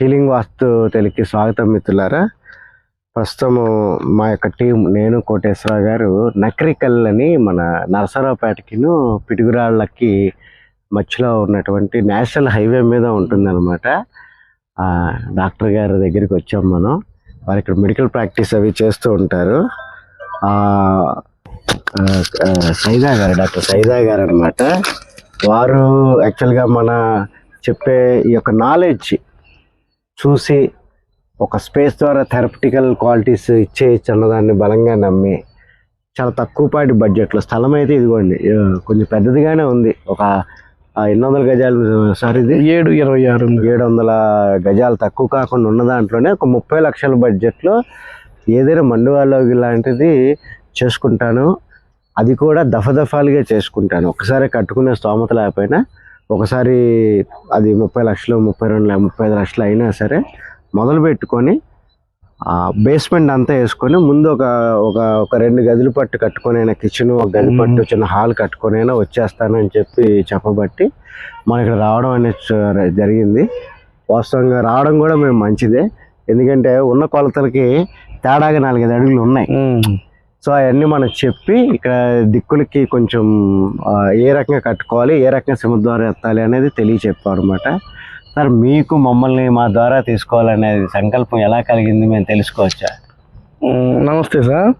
Healing వాస్తు తెలికి స్వాగతం మిత్రులారా. ప్రస్తుతము మా యొక్క టీం నేను కోటేశ్వరరావు గారు నకరికల్ అని మన నరసరావుపేటకిను పిడుగురాళ్ళకి మధ్యలో ఉన్నటువంటి నేషనల్ హైవే మీద ఉంటుందన్నమాట. డాక్టర్ గారి దగ్గరికి వచ్చాం మనం. వారు ఇక్కడ మెడికల్ ప్రాక్టీస్ అవి చేస్తూ ఉంటారు. సైదా గారు డాక్టర్ సైదా గారు అనమాట వారు యాక్చువల్గా మన చెప్పే ఈ యొక్క నాలెడ్జ్ చూసి ఒక స్పేస్ ద్వారా థెరపటికల్ క్వాలిటీస్ ఇచ్చేయచ్చు అన్నదాన్ని బలంగా నమ్మి చాలా తక్కువపాటి బడ్జెట్లో. స్థలం అయితే ఇదిగోండి కొంచెం పెద్దదిగానే ఉంది. ఒక ఎన్ని వందల గజాలు సార్ ఇది? ఏడు ఇరవై ఆరు. ఏడు వందల గజాలు తక్కువ కాకుండా ఉన్న దాంట్లోనే ఒక ముప్పై లక్షల బడ్జెట్లో ఏదైనా మండువాలోకి లాంటిది చేసుకుంటాను. అది కూడా దఫదఫాలుగా చేసుకుంటాను. ఒకసారి కట్టుకునే స్తోమత లేకపోయినా ఒకసారి అది ముప్పై లక్షలు ముప్పై రెండు ముప్పై ఐదు లక్షలు అయినా సరే మొదలు పెట్టుకొని బేస్మెంట్ అంతా వేసుకొని ముందు ఒక ఒక ఒక రెండు గదులు పట్టు కట్టుకొని అయినా కిచెన్ ఒక గది పట్టు చిన్న హాల్ కట్టుకొని అయినా వచ్చేస్తానని చెప్పి చెప్పబట్టి మనం ఇక్కడ రావడం అనేది జరిగింది. వాస్తవంగా రావడం కూడా మేము మంచిదే. ఎందుకంటే ఉన్న కొలతలకి తేడాగా నాలుగైదు అడుగులు ఉన్నాయి. సో అవన్నీ మనం చెప్పి ఇక్కడ దిక్కులకి కొంచెం ఏ రకంగా కట్టుకోవాలి ఏ రకంగా సముద్రం ఎత్తాలి అనేది తెలియచెప్పాం అనమాట సార్ మీకు మమ్మల్ని మా ద్వారా తీసుకోవాలనేది సంకల్పం ఎలా కలిగింది మేము తెలుసుకోవచ్చా? నమస్తే సార్.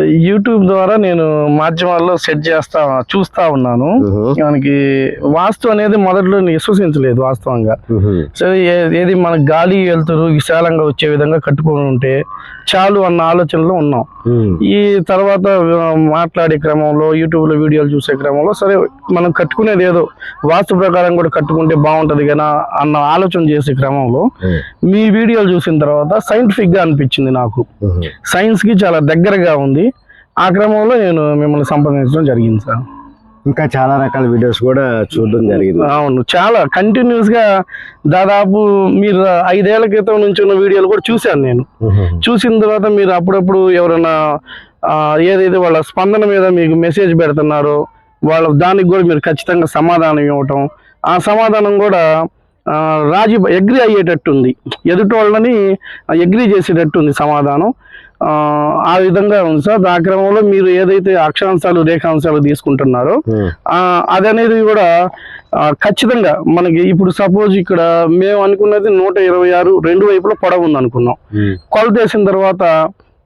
యూట్యూబ్ ద్వారా నేను మాధ్యమాల్లో సెట్ చేస్తా చూస్తా ఉన్నాను. మనకి వాస్తు అనేది మొదట్లో విశ్వసించలేదు వాస్తవంగా. ఉహు, సో ఏ- ఏది మన గాలి వెళ్తురు విశాలంగా వచ్చే విధంగా కట్టుకొని ఉంటే చాలు అన్న ఆలోచనలో ఉన్నాం. ఈ తర్వాత మాట్లాడే క్రమంలో యూట్యూబ్లో వీడియోలు చూసే క్రమంలో సరే మనం కట్టుకునేది ఏదో వాస్తు ప్రకారం కూడా కట్టుకుంటే బాగుంటది కదా అన్న ఆలోచన చేసే క్రమంలో మీ వీడియోలు చూసిన తర్వాత సైంటిఫిక్గా అనిపించింది నాకు. ఉహు. సైన్స్కి చాలా దగ్గరగా ఉంది. ఆ క్రమంలో నేను మిమ్మల్ని సంప్రదించడం జరిగింది సార్. ఇంకా చాలా రకాల వీడియోస్ కూడా చూడడం జరిగింది. అవును చాలా. కంటిన్యూస్గా దాదాపు మీరు ఐదేళ్ళ క్రితం నుంచి ఉన్న వీడియోలు కూడా చూశాను నేను. చూసిన తర్వాత మీరు అప్పుడప్పుడు ఎవరైనా ఏదైతే వాళ్ళ స్పందన మీద మీకు మెసేజ్ పెడుతున్నారో వాళ్ళ దానికి కూడా మీరు ఖచ్చితంగా సమాధానం ఇవ్వటం ఆ సమాధానం కూడా రాజీ ఎగ్రి అయ్యేటట్టు ఉంది ఎదుటి వాళ్ళని ఎగ్రి చేసేటట్టు ఉంది సమాధానం. ఆ, విధంగా ఉంది సార్. ఆ క్రమంలో మీరు ఏదైతే అక్షాంశాలు రేఖాంశాలు తీసుకుంటున్నారో ఉమ్, ఆ, అది అనేది కూడా ఖచ్చితంగా మనకి ఇప్పుడు సపోజ్ ఇక్కడ మేము అనుకున్నది నూట ఇరవై ఆరు రెండు వైపులా పొడవు ఉంది అనుకున్నాం ఉమ్, కొలత వేసిన తర్వాత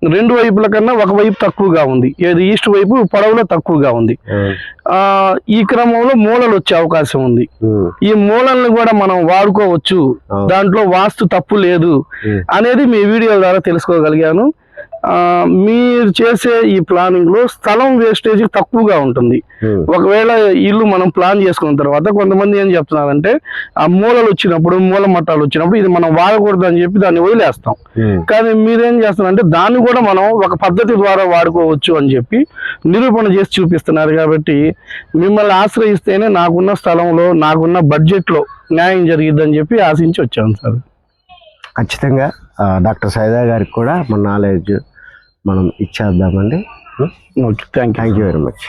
రెండు వైపుల కన్నా ఒక వైపు తక్కువగా ఉంది. ఏది ఈస్ట్ వైపు పొడవులో తక్కువగా ఉంది. ఆ. ఈ క్రమంలో మూలలు వచ్చే అవకాశం ఉంది. ఈ మూలల్ని కూడా మనం వాడుకోవచ్చు. దాంట్లో వాస్తు తప్పు లేదు అనేది మీ వీడియో ద్వారా తెలుసుకోగలిగాను. మీరు చేసే ఈ ప్లానింగ్లో స్థలం వేస్టేజ్ తక్కువగా ఉంటుంది. ఉమ్, ఒకవేళ ఇల్లు మనం ప్లాన్ చేసుకున్న తర్వాత కొంతమంది ఏం చెప్తున్నారంటే ఆ మూలలు వచ్చినప్పుడు మూల మట్టాలు వచ్చినప్పుడు ఇది మనం వాడకూడదు అని చెప్పి దాన్ని వదిలేస్తాం. ఉమ్, కానీ మీరేం చేస్తున్నారంటే దాన్ని కూడా మనం ఒక పద్ధతి ద్వారా వాడుకోవచ్చు అని చెప్పి నిరూపణ చేసి చూపిస్తున్నారు కాబట్టి మిమ్మల్ని ఆశ్రయిస్తేనే నాకున్న స్థలంలో నాకున్న బడ్జెట్లో న్యాయం జరిగిద్దని చెప్పి ఆశించి వచ్చాను సార్. ఖచ్చితంగా డాక్టర్ సైదా గారికి కూడా మన నాలెడ్జ్ మనం ఇచ్చేద్దామండి. Okay thank you thank you very much